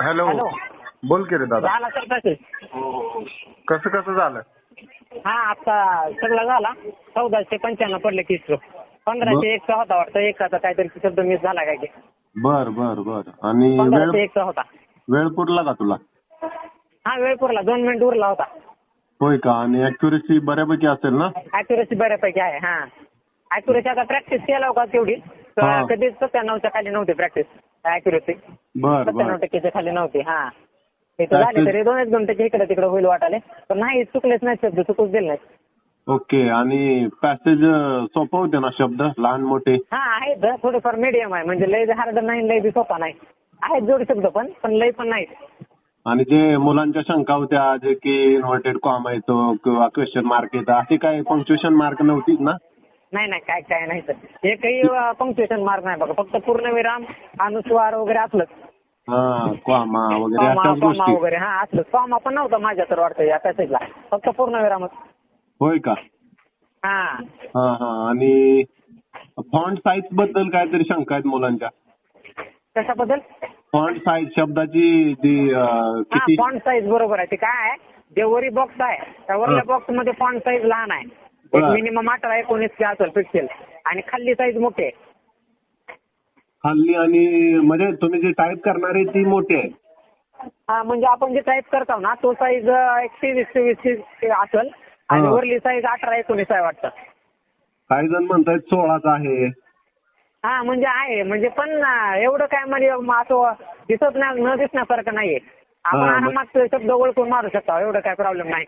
Hello. बोल की रे दादा. झाला सर तसे कसं कसं झालं? हा आता सगळं झाला. चौदाशे पंच्याण्णव पडले किस पंधराशे एकचा होता वाटतं. एकाचा काहीतरी शब्द मिस झाला काय की? बर बर बर. आणि पंधराशे वेळ एकचा होता. वेळ पुरला का तुला? हा वेळ पुरला. दोन मिनिट उरला होता. होय का? आणि अॅक्युरेसी बऱ्यापैकी असेल ना? अॅक्युरेसी बऱ्यापैकी आहे हा. अॅक्युरेसी आता प्रॅक्टिस केला का तेवढी. हा. कधीच सत्त्याण्णवच्या खाली नव्हती प्रॅक्टिस अॅक्युरेसी बर सत्त्याण्णव बर टक्केच्या खाली नव्हती हा. तर झाले तरी दोन एक दोन टक्के इकडे तिकडे होईल वाटाले. पण नाही चुकलेच नाही शब्द चुकूच दिले नाही ओके आणि पॅसेज सोपं होते ना शब्द? लहान मोठे? हा आहेत. थोडेफार मीडियम आहे. म्हणजे लय हार्ड नाही लय बी सोपा नाही. आहेत जोड शब्द पण पण लय पण नाही आणि जे मुलांच्या शंका होत्या जे की इन्व्हर्टेड कॉम येतो किंवा क्वेश्चन मार्क येतं अशी काही पंक्च्युएशन मार्क नव्हतीच ना? नाही नाही काय काय नाही सर एकही पंक्च्युएशन मार्क नाही बघा. फक्त पूर्णविराम अनुस्वार वगैरे असलंच. हा कॉमा वगैरे कॉमा अशाच कॉमा गोष्टी. वगैरे हा असलं कॉमा पण नव्हता माझ्या तर वाटतं या पॅसेजला फक्त पूर्णविरामच होय का? हा. हा हा आणि फॉन्ट साईजबद्दल काहीतरी शंका आहेत मुलांच्या? कशाबद्दल? फॉन्ट साईज शब्दाची जी अं, हा किती? फॉन्ट साईज बरोबर आहे. ते काय आहे? जे वरी बॉक्स आहे त्या वरल्या हा. बॉक्समध्ये फॉन्ट साईज लहान आहे. बरं. मिनिमम अठरा एकोणीस ची असेल पिक्सेल आणि खाली साईज मोठी. आहे खाल्ली आणि म्हणजे तुम्ही जे टाईप करणार आहे ती मोठी आहे. हा म्हणजे आपण जे टाईप करतो ना तो साईज एक तेवीस चोवीस ची असेल. आणि हा. वरली साईज अठरा एकोणीस आहे वाटतं. काही जण म्हणतायत सोळाचा आहे. हा म्हणजे आहे. म्हणजे पण अं, एवढं काय म्हणजे म असं दिसत नाही न दिसण्यासारखं नाहीये. आपण हा, मग- आरामात शब्द ओळखून मारू शकतो एवढं काय प्रॉब्लेम नाही.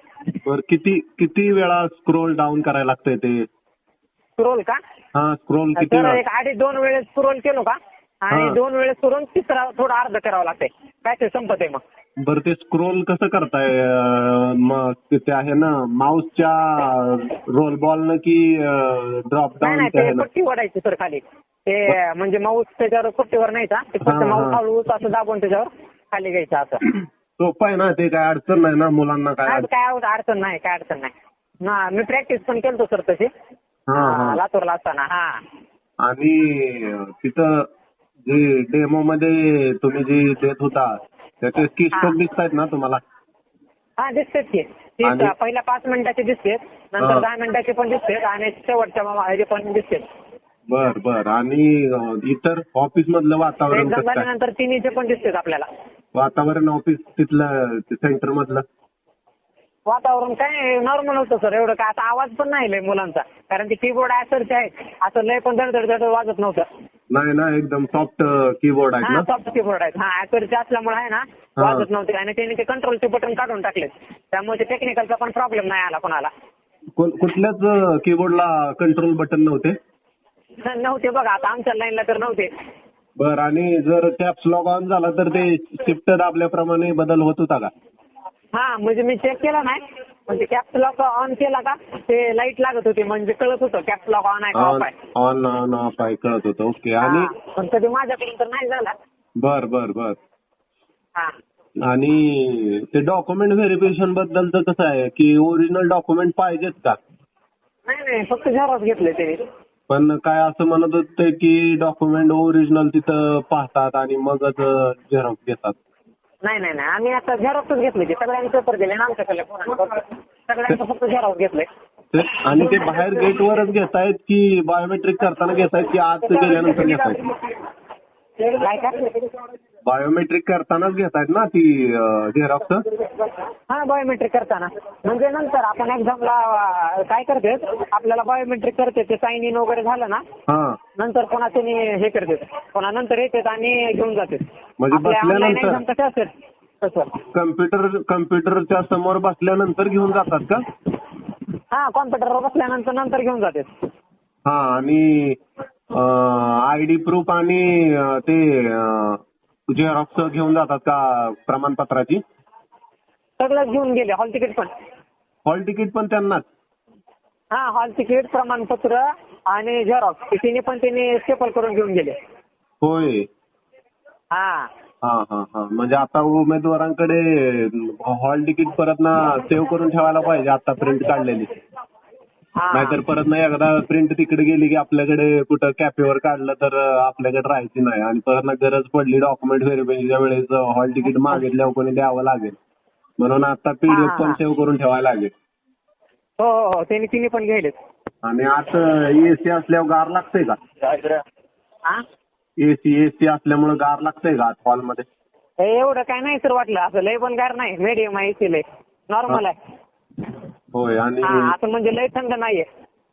बर किती किती वेळा स्क्रोल डाऊन करायला लागतंय ते? स्क्रोल का? हा स्क्रोल किती तर वेळा एक आधी दोन वेळेस स्क्रोल केलो का? आणि हा. दोन वेळेस करून तिसरा थोडं अर्ध करावं लागतंय. काय ते संपत आहे मग. बरं ते स्क्रोल कसं करताय? अं, मग ते- ते आहे ना माऊसच्या रोल बॉलनं की ड्रॉप नाही डाऊन नाही ते आहे ते ना पट्टी ओढायची सर खाली. ते म्हणजे माऊस त्याच्यावर पट्टीवर नाही का? ते फक्त हा, माऊस हा. हळू असं दाबून त्याच्यावर खाली घ्यायचं असं. सोपं आहे ना ते काय अडचण नाही ना मुलांना काय काय अडचण- काय होत- अडचण नाही काय अडचण नाही. ना मी प्रॅक्टिस पण केलतो सर तशी. हा, हा. हा, लातूरला असताना हा. आणि तिथं जे डेमो मध्ये तुम्ही जे देत होता त्याचे हा. स्ट्रोक दिसत आहेत ना तुम्हाला? हा दिसतेच की. ती आणि- पहिल्या पाच मिनिटाचे दिसतेत हा. नंतर दहा मिनिटाचे पण दिसतेत आणि शेवटच्या मग ह्याचे पण दिसतेत. बर बर. आणि अं, इतर ऑफिस मधलं वातावरण एक्झाम कसं काय? झाल्यानंतर तिन्हीचे पण दिसतेत आपल्याला. वातावरण ऑफिस तिथलं सेंटर मधलं. वातावरण काय नॉर्मल होतं सर एवढं काय आता आवाज पण नाही लय मुलांचा. कारण ते कीबोर्ड ऍसरचे आहेत असं लय पण धड धड धड वाजत नव्हतं. नाही ना एकदम सॉफ्ट कीबोर्ड हा ना? सॉफ्ट कीबोर्ड आहेत. हा ऍसरचे असल्यामुळे आहे ना. वाजत नव्हते. आणि त्यांनी ते कंट्रोलचे बटन काढून टाकलेत त्यामुळे ते टेक्निकलचा पण प्रॉब्लेम नाही आला कोणाला. कुठल्याच कीबोर्डला कंट्रोल बटन नव्हते? नव्हते बघा. आता आमच्या लाईनला तर नव्हते. बर आणि जर कॅप्स लॉग ऑन झाला तर ते शिफ्ट दाबल्याप्रमाणे बदल होत होता का? हा म्हणजे मी चेक केला नाही. म्हणजे कॅप्स लॉक ऑन केला का? ते लाइट लागत होती म्हणजे कळत होतं कॅप्स लॉक ऑन आहे का ऑफ ऑन आहे ऑन ऑन ऑफ आहे कळत होतं. ओके आणि? हा, पण कधी माझ्याकडून तर नाही झाला. बर बर बर. हा. आणि ते डॉक्युमेंट व्हेरिफिकेशन बद्दलचं कसं आहे? की ओरिजिनल डॉक्युमेंट पाहिजेत का? नाही नाही फक्त झेरॉक्स घेतले त्यांनी पण काय असं म्हणत होते की डॉक्युमेंट ओरिजिनल तिथं पाहतात आणि मगच झेरॉक्स घेतात. नाही नाही नाही. आम्ही आता झेरॉक्सच घेतले ते. सगळ्यांनी पेपर दिले ना आमच्याकडे सगळ्यांचं फक्त झेरॉक्स घेतले. आणि ते बाहेर गेटवरच घेतायत की बायोमेट्रिक करताना घेतायत की आत गेल्यानंतर घेतायत? काय काय बायोमेट्रिक करतानाच घेतायत ना ती झेरॉक्स हा बायोमेट्रिक करताना. म्हणजे नंतर आपण एक्झामला काय करते आपल्याला बायोमेट्रिक करते ते साईन इन वगैरे झालं ना हा. नंतर पुन्हा त्यांनी हे करते. पुन्हा नंतर येतात आणि घेऊन जाते. म्हणजे बसल्यानंतर? एक्झाम कसे असेल तसं. कम्प्युटर कम्प्युटरच्या समोर बसल्यानंतर घेऊन जातात का? हा कॉम्प्युटरवर बसल्यानंतर नंतर घेऊन जाते. हा आणि आय डी प्रूफ आणि ते झेरॉक्स घेऊन जातात का प्रमाणपत्राची? सगळंच घेऊन गेले हॉल तिकीट पण. हॉल तिकीट पण त्यांनाच? हा हॉल तिकीट प्रमाणपत्र आणि झेरॉक्स तिन्ही पण त्यांनी स्टेपल करून घेऊन गेले. होय. हा. हा हा हा. म्हणजे आता उमेदवारांकडे हॉल तिकीट परत ना सेव्ह करून ठेवायला पाहिजे आता प्रिंट काढलेली. नाहीतर परत नाही एकदा प्रिंट तिकडे गेली की आपल्याकडे कुठं कॅफेवर काढलं तर आपल्याकडे राहायची नाही. आणि परत ना गरज पडली डॉक्युमेंट व्हेरिफिकेशनच्या वेळेस हॉल तिकीट मागितल्यावर कोणी द्यावं लागेल. म्हणून आता पीडीएफ पण. सेव्ह करून ठेवायला लागेल. हो हो हो. त्यांनी तिने पण घ्यायलेत आणि आता एसी असल्यावर गार लागतंय का? हा? एसी एसी असल्यामुळे गार लागतंय का हॉलमध्ये हे एवढं काय नाही सर वाटलं. असं लय पण गार नाही. मीडियम आहे इथे लय. नॉर्मल आहे. होय आणि हा असं म्हणजे लय थंड नाहीये.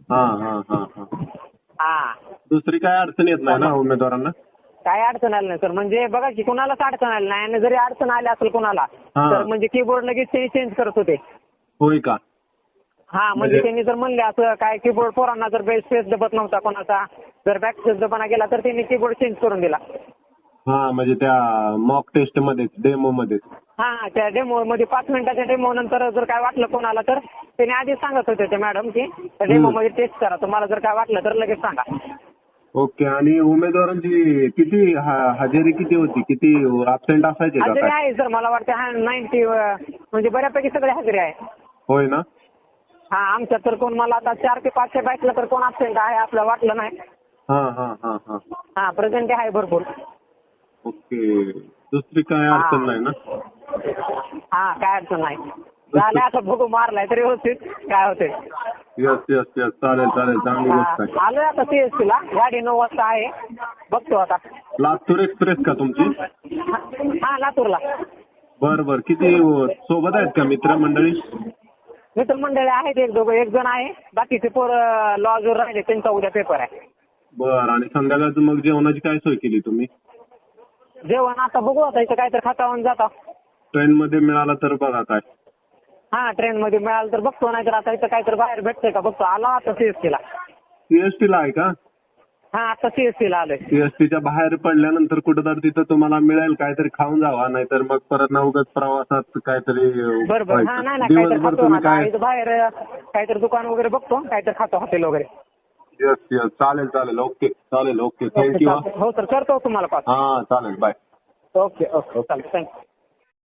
हा हा हा हा. हा. दुसरी काय अडचण येत नाही ना? उमेदवारांना? काय अडचण आली नाही सर. म्हणजे बघा की कुणालाच अडचण आली नाही आणि जरी अडचण आली असेल कुणाला हा. तर म्हणजे कीबोर्ड लगेच ते चेंज करत होते. होय का? हा म्हणजे म्हणजे- त्यांनी जर म्हणले असं काय कीबोर्ड पोरांना जर बेस स्पेस दबत नव्हता कोणाचा जर बॅक स्पेस दबाना गेला तर त्यांनी कीबोर्ड चेंज करून दिला. हा म्हणजे त्या मॉक टेस्टमध्ये डेमो मध्ये हा त्या डेमो मध्ये पाच मिनिटाच्या डेमो नंतर जर काय वाटलं कोणाला तर त्यांनी आधीच सांगत होते ते मॅडम की डेमो मध्ये टेस्ट करा. तुम्हाला जर काय वाटलं तर लगेच सांगा. ओके आणि उमेदवारांची किती हा- हजेरी किती होती? किती अबसेंट असायचे का हजेरी काय? आहे सर मला वाटतं नाईन्टी म्हणजे बऱ्यापैकी सगळे हजेरी आहे. होय ना? हा आमच्यात तर कोण मला आता चार ते पाचशे बॅचला तर कोण absent आहे आपलं वाटलं नाही. हा हा हा हा. हा प्रेझेंट आहे भरपूर. ओके. दुसरी काय अडचण नाही ना? हा काय अडचण नाही. झालं आता बघू मारलाय तरी व्यवस्थित. काय होते यस यस यस चालेल चालेल. चांगली गोष्ट आहे. आलोय आता सीएसटी ला. गाडी नऊ वाजता आहे. बघतो आता. लातूर एक्सप्रेस का तुमची? हा लातूरला. बर बर. किती सोबत आहेत का मित्र मंडळी मित्रमंडळी आहेत एक दोघं. एक जण आहे. बाकीचे पोर लॉजवर राहिले. त्यांचा उद्या पेपर आहे. बर. आणि संध्याकाळचं मग जेवणाची काय सोय केली तुम्ही? जेवण आता बघू आता इथं काहीतरी खातावून जाता. ट्रेन मध्ये मिळाला तर बघा काय. हा ट्रेन मध्ये मिळालं तर बघतो नाहीतर आता इथं काहीतरी बाहेर भेटतंय का बघतो. आला आता सीएसटी ला. सीएसटी ला आहे का? हा आता सीएसटी ला आलोय. सीएसटीच्या बाहेर पडल्यानंतर कुठं तर तिथं तुम्हाला मिळेल काहीतरी खाऊन जावा नाहीतर मग परत ना उगाच प्रवासात काहीतरी बरं बरं. हा व्हायचं. नाही नाही काहीतरी दिवसभर खातो आता. इथं बाहेर काहीतरी दुकान वगैरे बघतो काहीतरी खातो हॉटेल वगैरे. यस यस चालेल चालेल. ओके चालेल ओके थँक्यू. हो सर करतो तुम्हाला पास हा चालेल. बाय ओके ओके चालेल. Thank you